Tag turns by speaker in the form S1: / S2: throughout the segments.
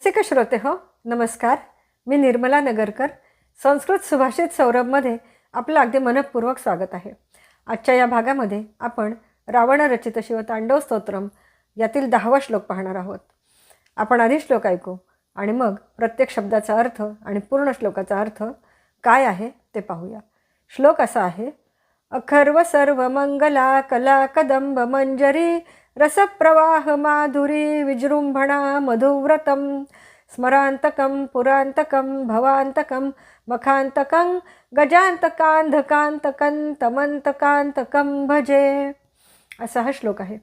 S1: रसिक श्रोते हो नमस्कार. मी निर्मला नगरकर. संस्कृत सुभाषित सौरभमध्ये आपलं अगदी मनपूर्वक स्वागत आहे. आजच्या या भागामध्ये आपण रावण रचित शिवतांडव स्तोत्रम यातील दहावा श्लोक पाहणार आहोत. आपण आधी श्लोक ऐकू आणि मग प्रत्येक शब्दाचा अर्थ आणि पूर्ण श्लोकाचा अर्थ काय आहे ते पाहूया. श्लोक असा आहे अखर्व सर्व मंगला कला कदंब मंजरी रसप्रवाह माधुरी विजृंभणा मधुव्रतं स्मरान्तकं पुरान्तकं भवान्तकं मखान्तकं गजान्तकान्धकान्तकं तमंतकांतकं भजे असा हा श्लोक आहे.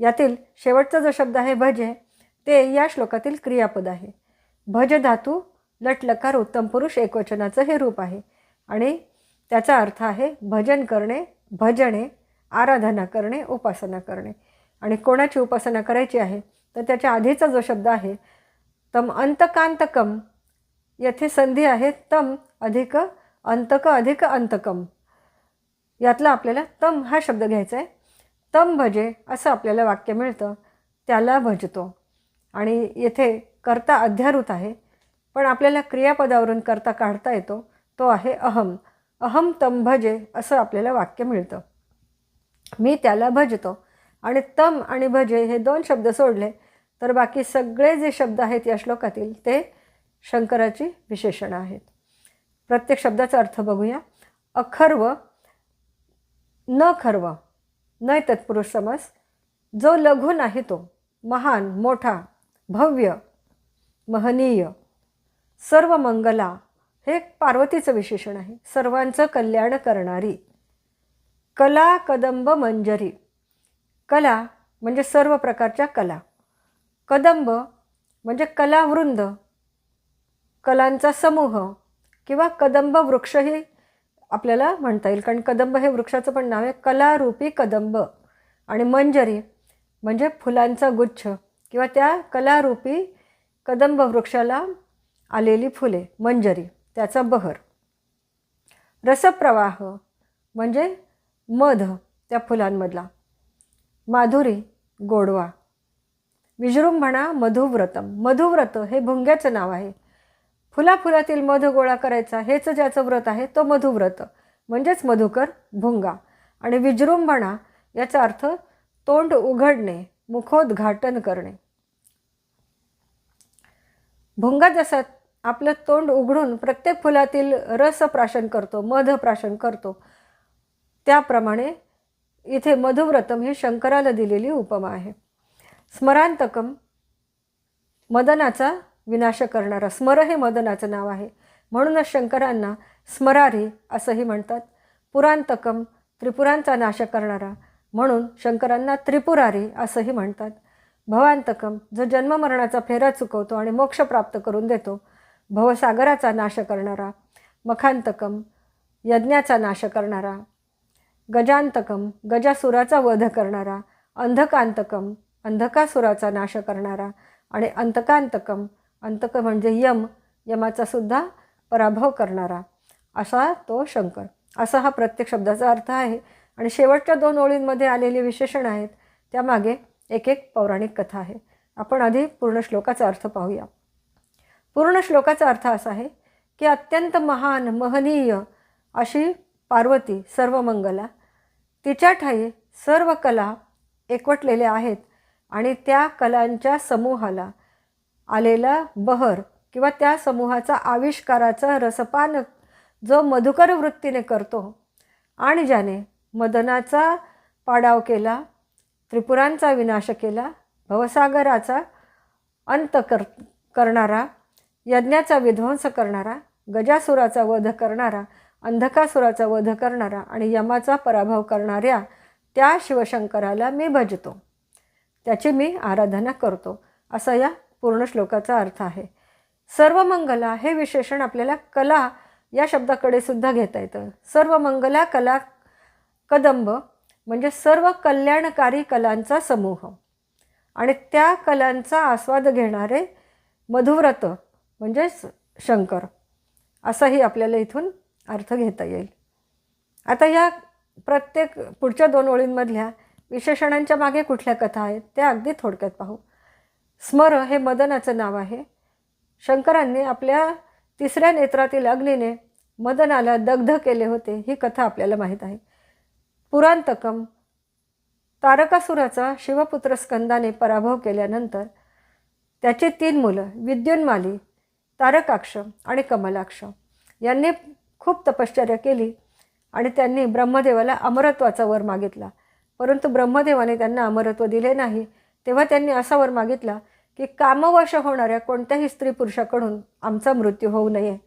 S1: यातील शेवटचा जो शब्द आहे भजे ते या श्लोकातील क्रियापद आहे. भज धातू लटलकार उत्तम पुरुष एकवचनाचं हे रूप आहे. आणि त्याचा अर्थ आहे भजन करणे भजणे आराधना करणे उपासना करणे. आणि कोणाची उपासना करायची आहे तर त्याच्या आधीचा जो शब्द आहे तम अंतकांतकम. येथे संधी आहे तम अधिक अंतक अधिक अंतकम. यातला आपल्याला तम हा शब्द घ्यायचा आहे तम भजे असं आपल्याला वाक्य मिळतं त्याला भजतो. आणि येथे कर्ता अध्यारूत आहे पण आपल्याला क्रियापदावरून करता काढता येतो तो आहे अहम. अहम तम भजे असं आपल्याला वाक्य मिळतं. मी त्याला भजतो. आणि तम आणि भजे हे दोन शब्द सोडले तर बाकी सगळे जे शब्द आहेत या श्लोकातील ते शंकराची विशेषणं आहेत. प्रत्येक शब्दाचा अर्थ बघूया. अखर्व न खर्व न तत्पुरुष समास जो लघु नाही तो महान मोठा भव्य महनीय सर्व मंगला हे पार्वतीचं विशेषण आहे. सर्वांचं कल्याण करणारी. कला कदंब मंजरी. कला म्हणजे सर्व प्रकारच्या कला. कदंब म्हणजे कलावृंद. कलांचा समूह किंवा कदंब वृक्षही आपल्याला म्हणता येईल. कारण कदंब हे वृक्षाचं पण नाव आहे. कलारूपी कदंब. आणि मंजरी म्हणजे फुलांचा गुच्छ किंवा त्या कलारूपी कदंब वृक्षाला आलेली फुले मंजरी त्याचा बहर. रसप्रवाह म्हणजे मध त्या फुलांमधला. माधुरी गोडवा. विजृंभणा मधुव्रतम. मधुव्रत हे भुंग्याचं नाव आहे. फुलाफुलातील मध गोळा करायचा हेच ज्याचं व्रत आहे तो मधुव्रत. म्हणजेच मधुकर भुंगा. आणि विजृंभणा याचा अर्थ तोंड उघडणे मुखोद्घाटन करणे. भुंगा जसा आपलं तोंड उघडून प्रत्येक फुलातील रस प्राशन करतो मध प्राशन करतो त्याप्रमाणे इथे मधुव्रतम ही शंकराला दिलेली उपमा आहे. स्मरांतकम मदनाचा विनाश करणारा. स्मर हे मदनाचं नाव आहे. म्हणूनच शंकरांना स्मरारी असंही म्हणतात. पुरांतकम त्रिपुरांचा नाश करणारा. म्हणून शंकरांना त्रिपुरारी असंही म्हणतात. भवांतकम जो जन्ममरणाचा फेरा चुकवतो आणि मोक्ष प्राप्त करून देतो भवसागराचा नाश करणारा. मखांतकम यज्ञाचा नाश करणारा. गजांतकम गजासुराचा वध करणारा अंधकांतकम अंधकासुराचा नाश करणारा आणि अंतकांतकम अंतक म्हणजे यम यमाचा सुद्धा पराभव करणारा असा तो शंकर. असा हा प्रत्येक शब्दाचा अर्थ आहे. आणि शेवटच्या दोन ओळींमध्ये आलेली विशेषण आहेत त्यामागे एक एक पौराणिक कथा आहे. आपण आधी पूर्ण श्लोकाचा अर्थ पाहूया. पूर्ण श्लोकाचा अर्थ असा आहे की अत्यंत महान महनीय अशी पार्वती सर्व मंगला तिच्या ठाई सर्व कला एकवटलेल्या आहेत आणि त्या कलांच्या समूहाला आलेला बहर किंवा त्या समूहाचा आविष्काराचा रसपान जो मधुकर वृत्तीने करतो आणि ज्याने मदनाचा पाडाव केला त्रिपुरांचा विनाश केला भवसागराचा अंत कर करणारा यज्ञाचा विध्वंस करणारा गजासुराचा वध करणारा अंधकासुराचा वध करणारा आणि यमाचा पराभव करणाऱ्या त्या शिवशंकराला मी भजतो. त्याची मी आराधना करतो. असा या पूर्ण श्लोकाचा अर्थ आहे. सर्व मंगला हे विशेषण आपल्याला कला या शब्दाकडे सुद्धा घेता येतं. सर्व मंगला कला कदंब म्हणजे सर्व कल्याणकारी कलांचा समूह. आणि त्या कलांचा आस्वाद घेणारे मधुव्रत म्हणजेच शंकर. असंही आपल्याला इथून अर्थ घेता येईल. आता या प्रत्येक पुढच्या दोन ओळींमधल्या विशेषणांच्या मागे कुठल्या कथा आहेत त्या अगदी थोडक्यात पाहू. स्मर हे मदनाचं नाव आहे. शंकरांनी आपल्या तिसऱ्या नेत्रातील अग्नीने मदनाला दग्ध केले होते ही कथा आपल्याला माहीत आहे. पुरांतकम तारकासुराचा शिवपुत्र स्कंदाने पराभव केल्यानंतर त्याची तीन मुलं विद्युन्माली तारकाक्ष आणि कमलाक्ष यांनी खूप तपश्चर्या केली आणि त्यांनी ब्रह्मदेवाला अमरत्वाचा वर मागितला. परंतु ब्रह्मदेवाने त्यांना अमरत्व दिले नाही. तेव्हा त्यांनी असा वर मागितला की कामवश होणाऱ्या कोणत्याही स्त्री पुरुषाकडून आमचा मृत्यू होऊ नये.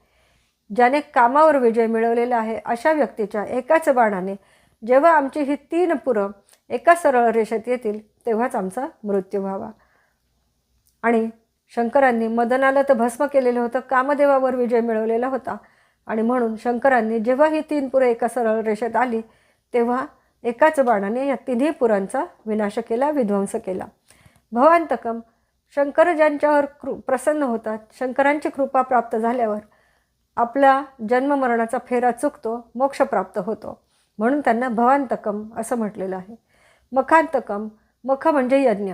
S1: ज्याने कामावर विजय मिळवलेला आहे अशा व्यक्तीच्या एकाच बाणाने जेव्हा आमची ही तीन पुरं एका सरळ रेषेत येतील तेव्हाच आमचा मृत्यू व्हावा. आणि शंकरांनी मदनाला तर भस्म केलेलं होतं कामदेवावर विजय मिळवलेला होता. आणि म्हणून शंकरांनी जेव्हा ही तीन पुरं एका सरळ रेषेत आली तेव्हा एकाच बाणाने या तिन्ही पुरांचा विनाश केला विध्वंस केला. भवांतकम शंकर ज्यांच्यावर कृ प्रसन्न होतात शंकरांची कृपा प्राप्त झाल्यावर आपला जन्ममरणाचा फेरा चुकतो मोक्ष प्राप्त होतो. म्हणून त्यांना भवांतकम असं म्हटलेलं आहे. मखांतकम मख म्हणजे यज्ञ.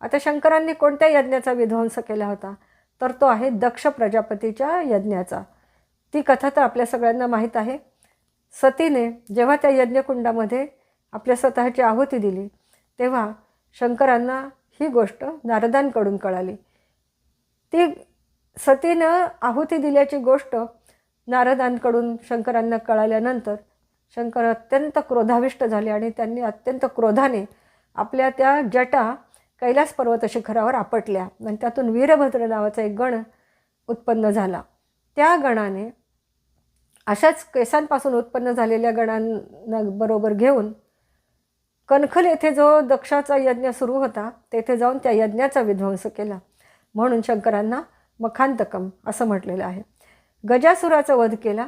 S1: आता शंकरांनी कोणत्या यज्ञाचा विध्वंस केला होता? तर तो आहे दक्ष प्रजापतीच्या यज्ञाचा. ती कथा तर आपल्या सगळ्यांना माहीत आहे. सतीने जेव्हा त्या यज्ञकुंडामध्ये आपल्या स्वतःची आहुती दिली तेव्हा शंकरांना ही गोष्ट नारदांकडून कळाली. ती सतीनं आहुती दिल्याची गोष्ट नारदांकडून शंकरांना कळाल्यानंतर शंकर अत्यंत क्रोधाविष्ट झाले आणि त्यांनी अत्यंत क्रोधाने आपल्या त्या जटा कैलास पर्वत शिखरावर आपटल्या आणि त्यातून वीरभद्र नावाचा एक गण उत्पन्न झाला. त्या गणाने अशाच केसांपासून उत्पन्न झालेल्या गणांना बरोबर घेऊन कणखल येथे जो दक्षाचा यज्ञ सुरू होता तेथे जाऊन त्या यज्ञाचा विध्वंस केला. म्हणून शंकरांना मखांतकम असं म्हटलेलं आहे. गजासुराचा वध केला.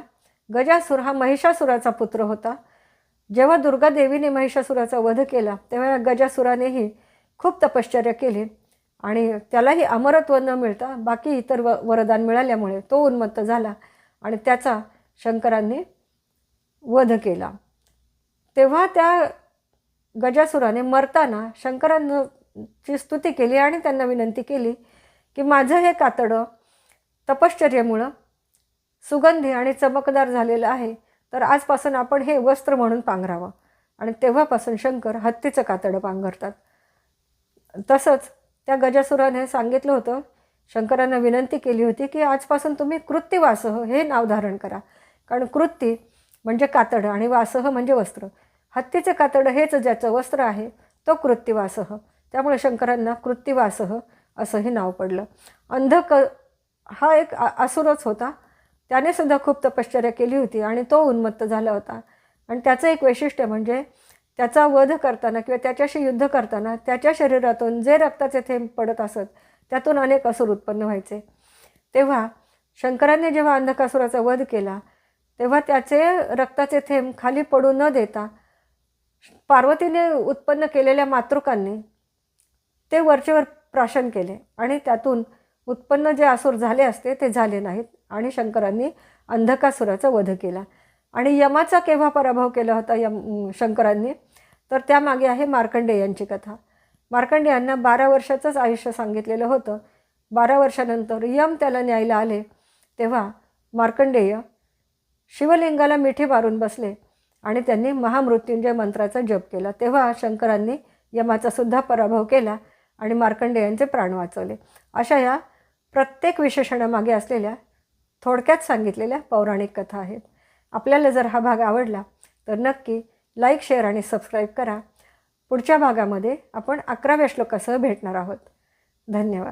S1: गजासूर हा महिषासुराचा पुत्र होता. जेव्हा दुर्गादेवीने महिषासुराचा वध केला तेव्हा या गजासुरानेही खूप तपश्चर्या केली आणि त्यालाही अमरत्व न मिळता बाकी इतर व वरदान मिळाल्यामुळे तो उन्मत्त झाला आणि त्याचा शंकरांनी वध केला. तेव्हा त्या गजासुराने मरताना शंकरांची स्तुती केली आणि त्यांना विनंती केली की माझं हे कातडं तपश्चर्येमुळं सुगंधी आणि चमकदार झालेलं आहे तर आजपासून आपण हे वस्त्र म्हणून पांघरावं. आणि तेव्हापासून शंकर हत्तीचं कातडं पांघरतात. तसंच त्या गजासुराने सांगितलं होतं शंकरांना विनंती केली होती की आजपासून तुम्ही कृत्तिवासह हे नाव धारण करा. कारण कृत्ती म्हणजे कातडं आणि वासह म्हणजे वस्त्र. हत्तीचे कातडं हेच ज्याचं वस्त्र आहे तो कृत्तिवासह त्यामुळे शंकरांना कृत्तिवासह असंही नाव पडलं. अंधक हा एक आ असुरच होता. त्याने सुद्धा खूप तपश्चर्या केली होती आणि तो उन्मत्त झाला होता. आणि त्याचं एक वैशिष्ट्य म्हणजे त्याचा वध करताना किंवा त्याच्याशी युद्ध करताना त्याच्या शरीरातून जे रक्ताचे थेंब पडत असत त्यातून अनेक असुर उत्पन्न व्हायचे. तेव्हा शंकरांनी जेव्हा अंधकासुराचा वध केला तेव्हा त्याचे रक्ताचे थेंब खाली पडू न देता पार्वतीने उत्पन्न केलेल्या मातृकांनी ते वरचेवर प्राशन केले आणि त्यातून उत्पन्न जे आसुर झाले असते ते झाले नाहीत आणि शंकरांनी अंधकासुराचा वध केला. आणि यमाचा केव्हा पराभव केला होता यम शंकरांनी? तर त्यामागे आहे मार्कंडे यांची कथा. मार्कंडे यांना बारा वर्षाचंच आयुष्य सांगितलेलं होतं. बारा वर्षानंतर यम त्याला न्यायला आले. तेव्हा मार्कंडेय शिवलिंगाला मिठी मारून बसले आणि त्यांनी महामृत्युंजय मंत्राचा जप केला. तेव्हा शंकरांनी यमाचा सुद्धा पराभव केला आणि मार्कंडेयांचे प्राण वाचवले. अशा या प्रत्येक विशेषणामागे असलेल्या थोडक्यात सांगितलेल्या पौराणिक कथा आहेत. आपल्याला जर हा भाग आवडला तर नक्की लाईक शेअर आणि सबस्क्राईब करा. पुढच्या भागामध्ये आपण अकराव्या श्लोकासह भेटणार आहोत. धन्यवाद.